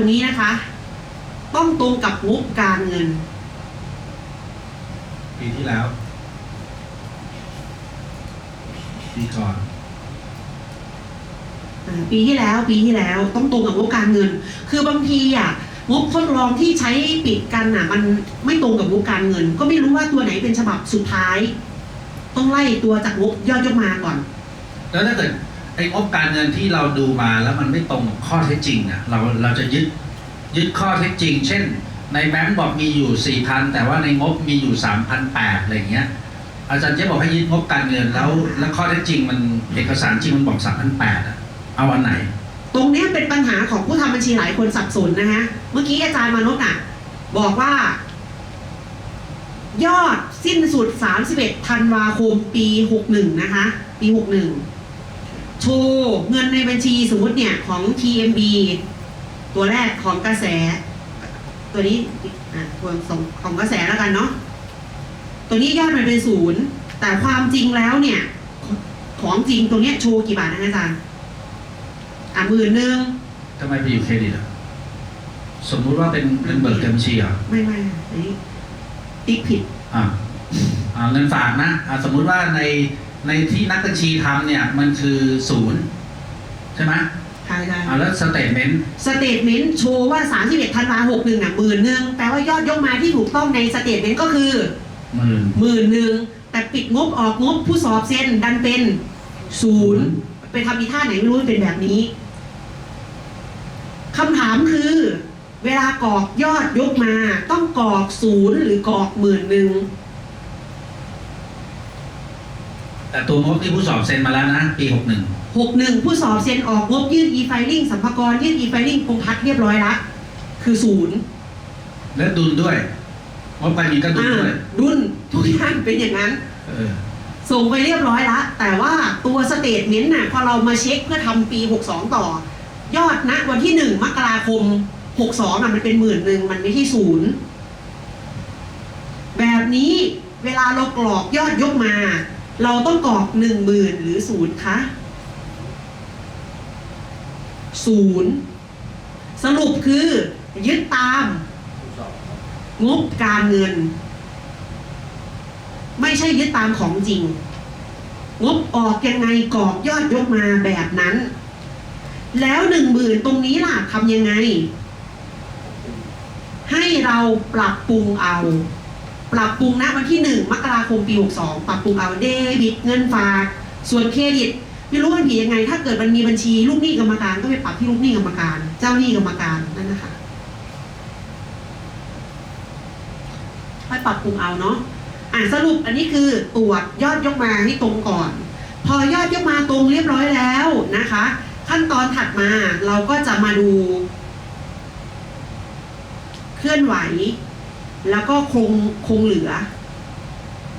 ตรงนี้นะคะ ต้องตรงกับงบการเงิน ปีที่แล้ว ปีก่อน อ่าปีที่แล้วปีที่แล้วต้องตรงกับงบการเงิน คือบางทีอะงบทดลองที่ใช้ปิดกันอะ มันไม่ตรงกับงบการเงิน ก็ไม่รู้ว่าตัวไหนเป็นฉบับสุดท้าย ต้องไล่ตัวจากงบยอดยกมาก่อน แล้วถ้าเกิด ไอ้งบการเงินที่เราดูมาแล้วมันไม่ตรงกับข้อเท็จจริงอะเราเราจะยึดยึดข้อเท็จจริง เช่น ในแบงก์บอกมีอยู่สี่พันแต่ว่าในงบมีอยู่สามพันแปดอะไรเงี้ย อาจารย์เจ๊บอกให้ยึดงบการเงินแล้ว แล้วข้อเท็จจริงมันเอกสารจริงมันบอกสามพันแปดอะเอาอันไหน ตรงเนี้ยเป็นปัญหาของผู้ทำบัญชีหลายคนสับสนนะฮะ เมื่อกี้อาจารย์มานพน่ะ บอกว่า ยอดสิ้นสุด 31ธันวาคมปี 61 นะคะ ปี 61 โชว์เงินในบัญชีสมมติเนี่ยของ TMB ตัวแรกของกระแส ตัวนี้อะตัวสองของกระแสแล้วกันเนาะตัวนี้ยอดมันเป็นศูนย์แต่ความจริงแล้วเนี่ย ของจริงตรงเนี้ยโชว์กี่บาทนะอาจารย์อะหมื่นหนึ่งทำไมไปอยู่เครดิตอะสมมุติว่าเป็นเป็นเบิกเต็มบัญชีอะไม่ไม่อันนี้ติ๊กผิด อ่าอ่าเงินฝากนะอ่าสมมุติว่าใน ในที่นักบัญชีทำเนี่ยมันคือศูนย์ใช่ไหมใช่ได้อ่าแล้วสเตทเมนต์สเตทเมนต์โชว์ว่า 31ธันวาหกหนึ่งอะหมื่นหนึ่งแปลว่ายอดยกมาที่ถูกต้องในสเตทเมนต์ก็คือหมื่นหมื่นหนึ่งแต่ปิดงบออกงบผู้สอบเซ็นดันเป็นศูนย์ไปทำอีท่าไหนไม่รู้มันเป็นแบบนี้คำถามคือ เวลากรอกยอดยกมา ต้องกรอกศูนย์หรือกรอกหมื่นหนึ่ง แต่ตัวงบที่ผู้สอบเซ็นมาแล้วนะ ปีหกหนึ่งหกหนึ่งผู้สอบเซ็นออกงบยื่น e-filing สัมภากรยื่น e-filing กรมพัฒน์เรียบร้อยละคือศูนย์และดุลด้วยงบการเงินก็ดุลอ่าด้วยดุลทุกอย่างเป็นอย่างนั้นเออส่งไปเรียบร้อยละแต่ว่าตัวสเตทเมนต์น่ะพอเรามาเช็คเพื่อทำปี 62 ต่อ ยอดณวันที่ 1 มกราคม 62น่ะมันเป็นหมื่นหนึ่งมันไม่ใช่ศูนย์แบบนี้เวลาเรากรอกยอดยกมา เราต้องกรอกหนึ่งหมื่นหรือศูนย์คะศูนย์สรุปคือ ยึดตาม งบการเงิน ไม่ใช่ยึดตามของจริง งบออกยังไงกรอกยอดยกมาแบบนั้น แล้วหนึ่งหมื่นตรงนี้ล่ะทำยังไง ให้เราปรับปรุงเอา ปรับปรุงณวันที่หนึ่งมกราคมปีหกสองปรับปรุงเอาเดบิตเงินฝาก ส่วนเครดิต ไม่รู้มันผิดยังไง ถ้าเกิดมันมีบัญชีลูกหนี้กรรมการก็ไปปรับที่ลูกหนี้กรรมการ เจ้าหนี้กรรมการนั่นนะคะค่อยปรับปรุงเอาเนาะอ่าสรุปอันนี้คือตรวจยอดยกมาให้ตรงก่อน พอยอดยกมาตรงเรียบร้อยแล้วนะคะ ขั้นตอนถัดมาเราก็จะมาดู เคลื่อนไหว แล้วก็คงคงเหลือ